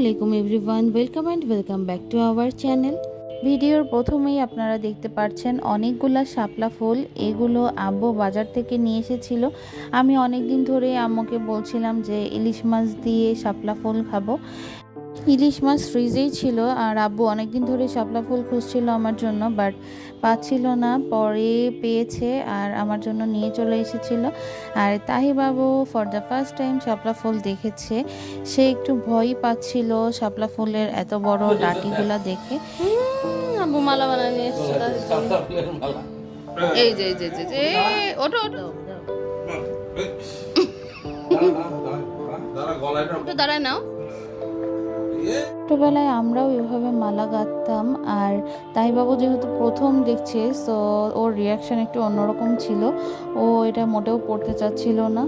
আলাইকুম everyone welcome and welcome back to our channel ভিডিওর প্রথমেই আপনারা দেখতে পাচ্ছেন অনেকগুলা শাপলা ফুল। এগুলো আব্বু বাজার থেকে নিয়ে এসেছিল। আমি অনেকদিন ধরে আম্মুকে বলছিলাম যে ইলিশ মাছ দিয়ে শাপলা ফুল খাব। ইলিশ মাছ ফ্রিজেই ছিল আর আব্বু অনেক দিন ধরে শাপলা ফুল খুঁজছিল আমার জন্য বাট পাচ্ছিল না পরে পেয়েছে আর আমার জন্য নিয়ে চলে এসেছিল। আর তাহি বাবু ফর দ্য ফার্স্ট টাইম শাপলা ফুল দেখেছে। সে একটু ভয়ই পাচ্ছিল শাপলা ফুলের এত বড় ডাটিগুলা দেখে। আব্বু মালা বানায় নিয়ে। এই যে এই যে যে, ওটো ওটো দাঁড়ায় নাও। ছোটোবেলায় আমরাও এভাবে মালা গাঁথতাম আর তাইবাবু যেহেতু প্রথম দেখছে সো ওর রিয়াকশন একটু অন্যরকম ছিল। ও এটা মোটেও পড়তে চাচ্ছিল না।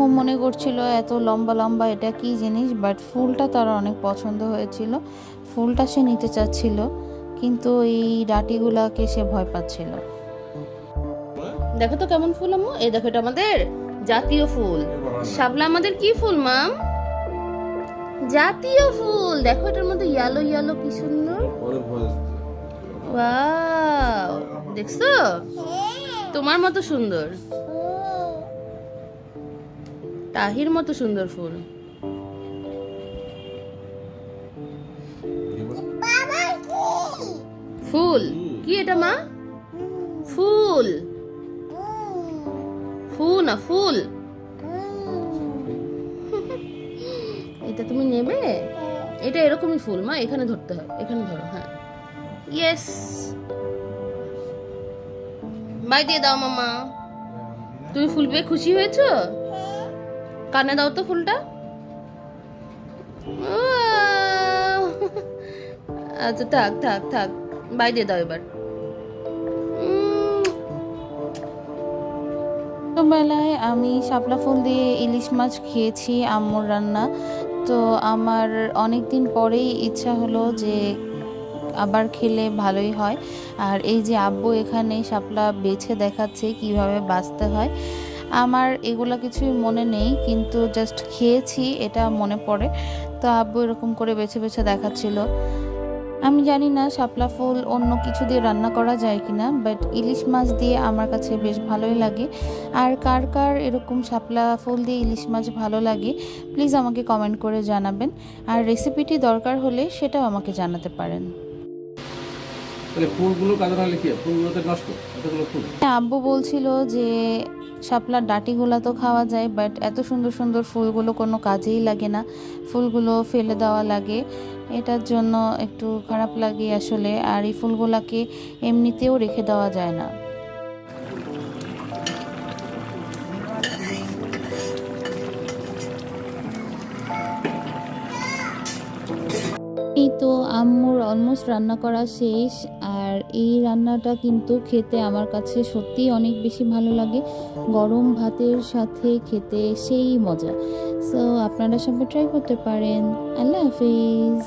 ও মনে করছিল, এত লম্বা লম্বা, এটা কি জিনিস? বাট ফুলটা তার অনেক পছন্দ হয়েছিল। ফুলটা সে নিতে চাচ্ছিল, কিন্তু এই ডাটিগুলাকে সে ভয় পাচ্ছিল। দেখো তো কেমন ফুল, আম্মু। এই দেখো এটা আমাদের জাতীয় ফুল। শাপলা, আমাদের কি ফুল, মাম? জাতীয় ফুল। দেখো এটার মধ্যে ইয়েলো ইয়েলো কি সুন্দর? ওয়াও দেখছ? তোমার মতো সুন্দর। তাহির মতো সুন্দর ফুল। ফুল। কি এটা মা? ফুল। ফুল না ফুল। এটা তুমি নেবে? এটা এরকমই ফুল, মা, এখানে ধরতে হয়, এখানে ধরো হ্যাঁ। ইয়েস বাই দিয়ে দাও, মামা। তুমি ফুল পেয়ে খুশি হয়েছো? কানে দাও তো ফুলটা। আচ্ছা থাক থাক থাক। বাই দিয়ে দাও এবার। ছোটোবেলায় আমি শাপলা ফুল দিয়ে ইলিশ মাছ খেয়েছি, আম্মুর রান্না। তো আমার অনেক দিন পরেই ইচ্ছা হলো যে আবার খেলে ভালোই হয়। আর এই যে আব্বু এখানে শাপলা বেছে দেখাচ্ছে কীভাবে বাঁচতে হয়, আমার এগুলো কিছুই মনে নেই, কিন্তু জাস্ট খেয়েছি, এটা মনে পড়ে। তো আব্বু এরকম করে বেছে বেছে দেখাচ্ছিল। আমি জানি না শাপলা ফুল অন্য কিছু দিয়ে রান্না করা যায় কি না বাট ইলিশ মাছ দিয়ে আমার কাছে বেশ ভালোই লাগে। আর কার কার এরকম শাপলা ফুল দিয়ে ইলিশ মাছ ভালো লাগে প্লিজ আমাকে কমেন্ট করে জানাবেন। আর রেসিপিটি দরকার হলে সেটাও আমাকে জানাতে পারেন। তাহলে ফুলগুলো কাজে না লিখিয়ে ফুলগুলোতে নষ্ট? এতগুলো ফুল। আব্বু বলছিল যে শাপলার ডাটিগুলো তো খাওয়া যায় বাট এত সুন্দর সুন্দর ফুলগুলো কোনো কাজেই লাগে না। ফুলগুলো ফেলে দেওয়া লাগে। এটার জন্য একটু খারাপ লাগে আসলে, আর এই ফুলগুলোকে এমনিতেও রেখে দেওয়া যায় না। এই তো আম্মুর অলমোস্ট রান্না করা শেষ, আর এই রান্নাটা কিন্তু খেতে আমার কাছে সত্যিই অনেক বেশি ভালো লাগে। গরম ভাতের সাথে খেতে সেই মজা। সো আপনারা সবাই ট্রাই করতে পারেন। আল্লাহ হাফিজ।